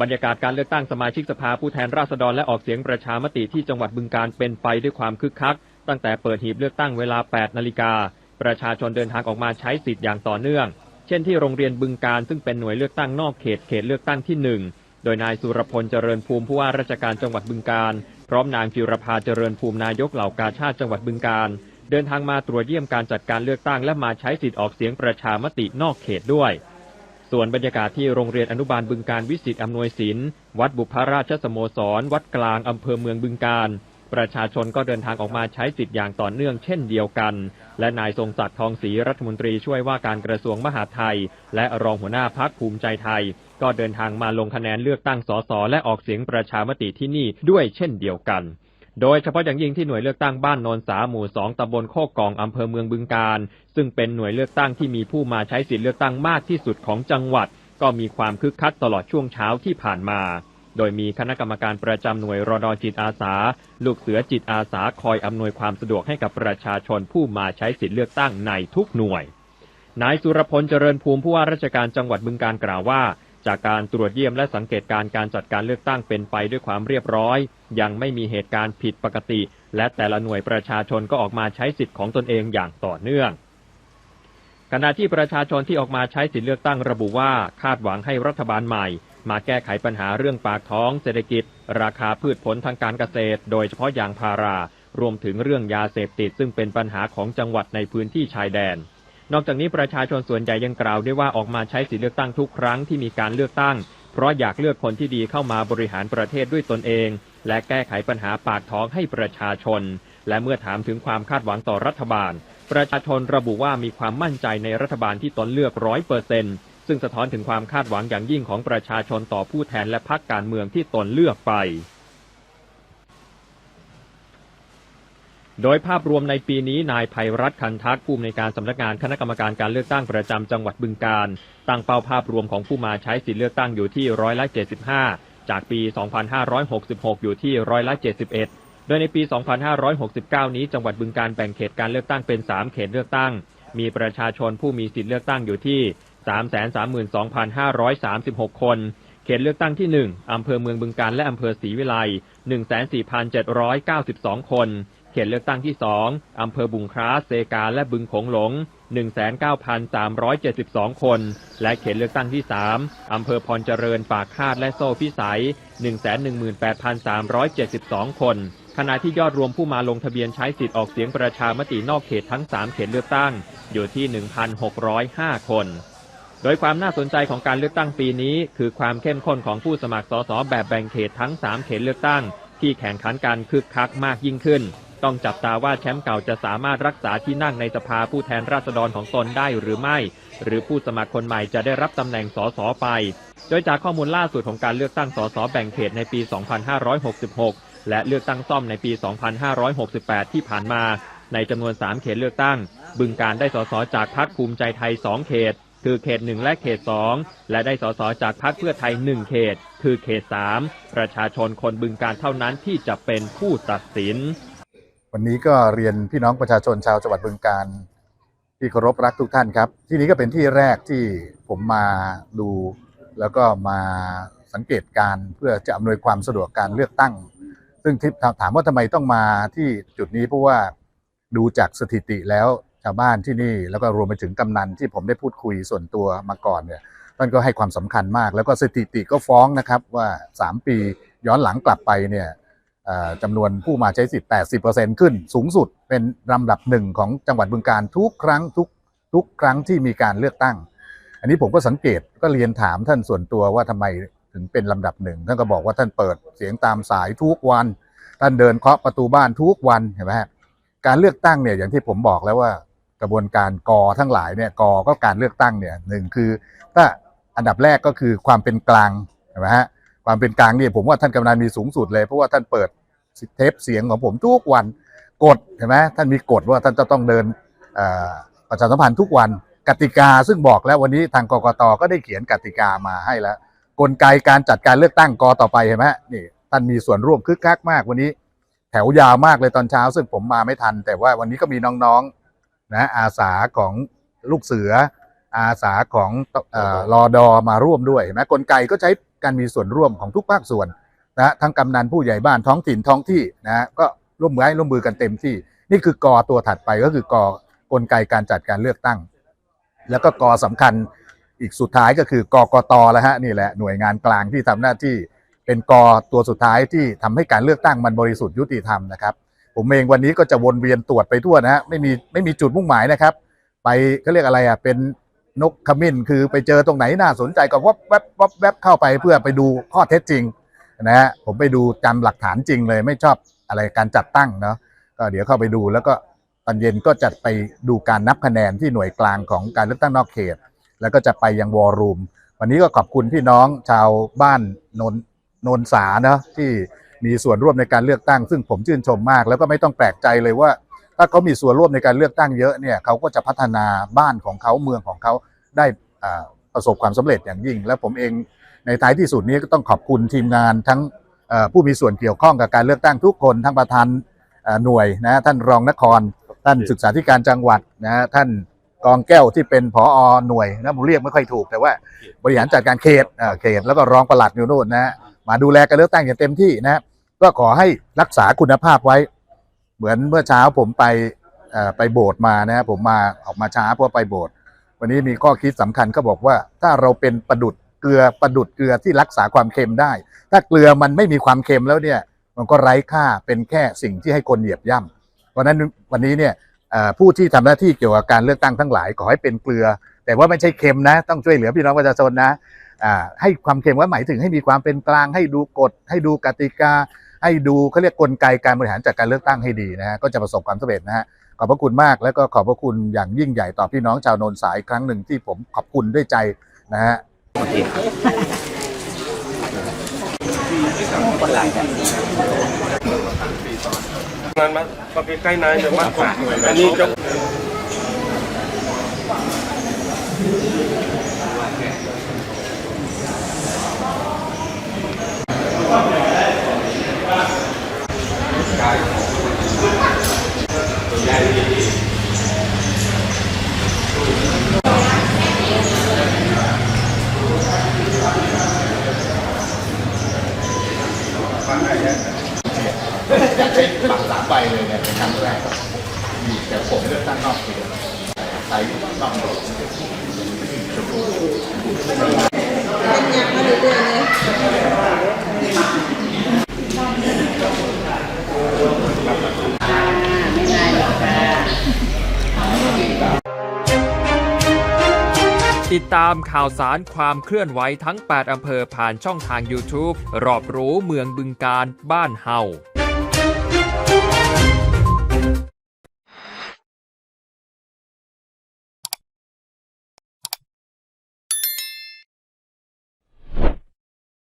บรรยากาศการเลือกตั้งสมาชิกสภาผู้แทนราษฎรและออกเสียงประชามติที่จังหวัดบึงการเป็นไปด้วยความคึกคัก ตั้งแต่เปิดหีบเลือกตั้งเวลา 8 นาฬิกา ประชาชนเดินทางออกมาใช้สิทธิ์อย่างต่อเนื่อง เช่นที่โรงเรียนบึงการซึ่งเป็นหน่วยเลือกตั้งนอกเขตเขตเลือกตั้งที่หนึ่งโดยนายสุรพลเจริญภูมิผู้ว่าราชการจังหวัดบึงการ พร้อมนางจิรภาเจริญภูมินายกเหล่ากาชาติจังหวัดบึงการ เดินทางมาตรวจเยี่ยมการจัดการเลือกตั้งและมาใช้สิทธิ์ออกเสียงประชามตินอกเขตด้วย ส่วนบรรยากาศที่โรงเรียนอนุบาลบึงการวิสิตอำนวยศิลป์วัดบุพราชสโมสร วัดกลางอำเภอเมืองบึงการ ประชาชนก็เดินทางออกมาใช้สิทธิ์อย่างต่อเนื่องเช่นเดียวกัน และนายทรงศักดิ์ทองศรีรัฐมนตรีช่วยว่าการกระทรวงมหาดไทย และรองหัวหน้าพักภูมิใจไทย ก็เดินทางมาลงคะแนนเลือกตั้งสสและออกเสียงประชามติที่นี่ด้วยเช่นเดียวกัน โดยเฉพาะอย่างยิ่งที่หน่วยเลือกตั้งบ้านโนนสาหมู่สองตำบลโคกกองอำเภอเมืองบึงการ ซึ่งเป็นหน่วยเลือกตั้งที่มีผู้มาใช้สิทธิเลือกตั้งมากที่สุดของจังหวัด ก็มีความคึกคักตลอดช่วงเช้าที่ผ่านมา โดยมีคณะกรรมการประจำหน่วยรอดอจิตอาสา ลูกเสือจิตอาสาคอยอำนวยความสะดวกให้กับประชาชนผู้มาใช้สิทธิเลือกตั้งในทุกหน่วยนายสุรพลเจริญภูมิผู้ว่าราชการจังหวัดบึงการกล่าวว่า จากการตรวจเยี่ยมและสังเกตการการจัดการเลือกตั้งเป็นไปด้วยความเรียบร้อย ยังไม่มีเหตุการณ์ผิดปกติ และแต่ละหน่วยประชาชนก็ออกมาใช้สิทธิ์ของตนเองอย่างต่อเนื่อง ขณะที่ประชาชนที่ออกมาใช้สิทธิเลือกตั้งระบุว่าคาดหวังให้รัฐบาลใหม่ มาแก้ไขปัญหาเรื่องปากท้อง เศรษฐกิจ ราคาพืชผลทางการเกษตร โดยเฉพาะยางพารารวมถึงเรื่องยาเสพติดซึ่งเป็นปัญหาของจังหวัดในพื้นที่ชายแดน นอกจากนี้ประชาชนส่วนใหญ่ยังกล่าวด้วยว่าออกมาใช้สิทธิเลือกตั้งทุกครั้งที่มีการเลือกตั้ง เพราะอยากเลือกคนที่ดีเข้ามาบริหารประเทศด้วยตนเอง และแก้ไขปัญหาปากท้องให้ประชาชน และเมื่อถามถึงความคาดหวังต่อรัฐบาล ประชาชนระบุว่ามีความมั่นใจในรัฐบาลที่ตนเลือกร้อยเปอร์เซ็นซึ่งสะท้อนถึงความคาดหวังอย่างยิ่งของประชาชนต่อผู้แทนและพรรคการเมืองที่ตนเลือกไป โดยภาพรวมในปีนี้นายภัยรัฐคันทักผู้อำนวยการสำนักงานคณะกรรมการการเลือกตั้งประจำจังหวัดบึงการ ตั้งเป้าภาพรวมของผู้มาใช้สิทธิเลือกตั้งอยู่ที่ร้อยละ75 จากปี 2566 อยู่ที่ร้อยละ71 โดยในปี 2569 นี้จังหวัดบึงการแบ่งเขตการเลือกตั้งเป็น 3 เขตเลือกตั้ง มีประชาชนผู้มีสิทธิเลือกตั้งอยู่ที่ 332,536 คนเขตเลือกตั้งที่ 1 อำเภอเมืองบึงการและอำเภอศรีวิไล 14,792 คน เขตเลือกตั้งที่ 2 อำเภอบุงคร้า เซกา และบึงโขงหลง 19,372 คน และเขตเลือกตั้งที่ 3 อำเภอพรเจริญ ปากคาด และโซ่พิสัย 118,372 คน ขณะที่ยอดรวมผู้มาลงทะเบียนใช้สิทธิ์ออกเสียงประชามตินอกเขตทั้ง 3 เขตเลือกตั้ง อยู่ที่ 1,605 คนโดยความน่าสนใจของการเลือกตั้งปีนี้คือความเข้มข้นของผู้สมัครสสแบบแบ่งเขตทั้ง 3 เขตเลือกตั้ง ที่แข่งขันกันคึกคักมากยิ่งขึ้น ต้องจับตาว่าแชมป์เก่าจะสามารถรักษาที่นั่งในสภาผู้แทนราษฎรของตนได้หรือไม่ หรือผู้สมัครคนใหม่จะได้รับตำแหน่งสสไป โดยจากข้อมูลล่าสุดของการเลือกตั้งสสแบ่งเขตในปี 2566 และเลือกตั้งซ่อมในปี 2568 ที่ผ่านมา ในจำนวน 3 เขตเลือกตั้ง บึงการได้สสจากพรรคภูมิใจไทย 2 เขต คือเขต 1 และเขต 2 และได้สสจากพรรคเพื่อไทย 1 เขต คือเขต 3 ประชาชนคนบึงการเท่านั้นที่จะเป็นผู้ตัดสิน วันนี้ก็เรียนพี่น้องประชาชนชาวจังหวัดบึงการที่เคารพรักทุกท่านครับ ที่นี้ก็เป็นที่แรกที่ผมมาดู แล้วก็มาสังเกตการเพื่อจะอำนวยความสะดวกการเลือกตั้ง ซึ่งที่ถามว่าทำไมต้องมาที่จุดนี้เพราะว่าดูจากสถิติแล้วชาวบ้านที่นี่แล้วก็รวมไปถึงกำนันที่ผมได้พูดคุยส่วนตัวมาก่อนเนี่ยท่านก็ให้ความสำคัญมาก แล้วก็สถิติก็ฟ้องนะครับว่า 3 ปีย้อนหลังกลับไปเนี่ย จำนวนผู้มาใช้สิทธิ์ 80%ขึ้น สูงสุดเป็นลำดับหนึ่งของจังหวัดบึงการทุกครั้งทุกทุกครั้งที่มีการเลือกตั้ง อันนี้ผมก็สังเกตก็เรียนถามท่านส่วนตัวว่าทำไมถึงเป็นลำดับหนึ่งท่านก็บอกว่าท่านเปิดเสียงตามสายทุกวัน ท่านเดินเคาะประตูบ้านทุกวันเห็นไหมฮะการเลือกตั้งเนี่ยอย่างที่ผมบอกแล้วว่ากระบวนการกอทั้งหลายเนี่ยกอก็การเลือกตั้งเนี่ยหนึ่งคือถ้าอันดับแรกก็คือความเป็นกลางเห็นไหมฮะ ความเป็นกลางนี่ผมว่าท่านกำนันมีสูงสุดเลยเพราะว่าท่านเปิดเทปเสียงของผมทุกวันกฎเห็นไหมท่านมีกฎว่าท่านจะต้องเดินประชาสัมพันธ์ทุกวันกติกาซึ่งบอกแล้ววันนี้ทางกกตก็ได้เขียนกติกามาให้แล้ว กลไกการจัดการเลือกตั้งกต่อไปเห็นไหมนี่ท่านมีส่วนร่วมคึกคักมากวันนี้ แถวยาวมากเลยตอนเช้า ซึ่งผมมาไม่ทัน แต่ว่าวันนี้ก็มีน้องๆนะอาสาของลูกเสือ อาสาของออรอดอมาร่วมด้วยเห็นไหมกลไกก็ใช้ การมีส่วนร่วมของทุกภาคส่วนนะทั้งกำนันผู้ใหญ่บ้านท้องถิ่นท้องที่นะก็ร่วมมือให้ร่วมมือกันเต็มที่ นี่คือกอตัวถัดไปก็คือกอกลไกการจัดการเลือกตั้ง แล้วก็กอสำคัญอีกสุดท้ายก็คือกกตแล้วฮะนี่แหละหน่วยงานกลางที่ทำหน้าที่เป็นกอตัวสุดท้ายที่ทำให้การเลือกตั้งมันบริสุทธิ์ยุติธรรมนะครับผมเองวันนี้ก็จะวนเวียนตรวจไปทั่วนะฮะไม่มีไม่มีจุดมุ่งหมายนะครับ ไปเขาเรียกอะไรอะเป็น นกขมิ้นคือไปเจอตรงไหนน่าสนใจก็วับแวบวับแวบเข้าไปเพื่อไปดูข้อเท็จจริงนะฮะผมไปดูจำหลักฐานจริงเลย ไม่ชอบอะไรการจัดตั้งเนาะก็เดี๋ยวเข้าไปดูแล้วก็ตอนเย็นก็จะไปดูการนับคะแนนที่หน่วยกลางของการเลือกตั้งนอกเขต แล้วก็จะไปยังวอลลุ่มวันนี้ก็ขอบคุณพี่น้องชาวบ้านนนนนสาเนาะที่มีส่วนร่วมในการเลือกตั้ง ซึ่งผมชื่นชมมาก แล้วก็ไม่ต้องแปลกใจเลยว่า ถ้าเขามีส่วนร่วมในการเลือกตั้งเยอะเนี่ยเขาก็จะพัฒนาบ้านของเขาเมืองของเขาได้อ่าประสบความสำเร็จอย่างยิ่ง และผมเองในท้ายที่สุดนี้ก็ต้องขอบคุณทีมงานทั้งเอ่อผู้มีส่วนเกี่ยวข้องกับการเลือกตั้งทุกคนทั้งประธานเอ่อหน่วยนะท่านรองนคร ท่านศึกษาธิการจังหวัดนะฮะท่านกองแก้วที่เป็นผอหน่วยนะผมเรียกไม่ค่อยถูกแต่ว่าบริหารจัดการเขตอ่าเขตแล้วก็รองปลัดอยู่โน่นนะฮะมาดูแลการเลือกตั้งอย่างเต็มที่นะฮะก็ขอให้รักษาคุณภาพไว้ เหมือนเมื่อเช้าผมไปไปโบสถ์มานะผมมาออกมาช้าเพราะไปโบสถ์วันนี้มีข้อคิดสำคัญเขาบอกว่าถ้าเราเป็นประดุดเกลือประดุดเกลือที่รักษาความเค็มได้ ถ้าเกลือมันไม่มีความเค็มแล้วเนี่ยมันก็ไร้ค่าเป็นแค่สิ่งที่ให้คนเหยียบย่ำเพราะนั้นวันนี้เนี่ยผู้ที่ทำหน้าที่เกี่ยวกับการเลือกตั้งทั้งหลายขอให้เป็นเกลือ แต่ว่าไม่ใช่เค็มนะ ต้องช่วยเหลือพี่น้องประชาชนนะให้ความเค็มว่าหมายถึงให้มีความเป็นกลางให้ดูกฎให้ดูกติกา ให้ดูเขาเรียกกลไกการบริหารจัดการเลือกตั้งให้ดีนะฮะก็จะประสบความสำเร็จนะฮะขอบพระคุณมากแล้วก็ขอบพระคุณอย่างยิ่งใหญ่ต่อพี่น้องชาวโนนสายครั้งหนึ่งที่ผมขอบคุณด้วยใจนะฮะงานมาก็ใกล้ๆนายเดี๋ยวมากกว่าอันนี้จะ ปักสามใบเลยเนี่ยเป็นครั้งแรกมีแต่ผมเลือกตั้งนอกเขตใช้ต้องโดดติดตามข่าวสารความเคลื่อนไหวทั้ง 8 อำเภอผ่านช่องทาง YouTube รอบรู้เมืองบึงการบ้านเฮา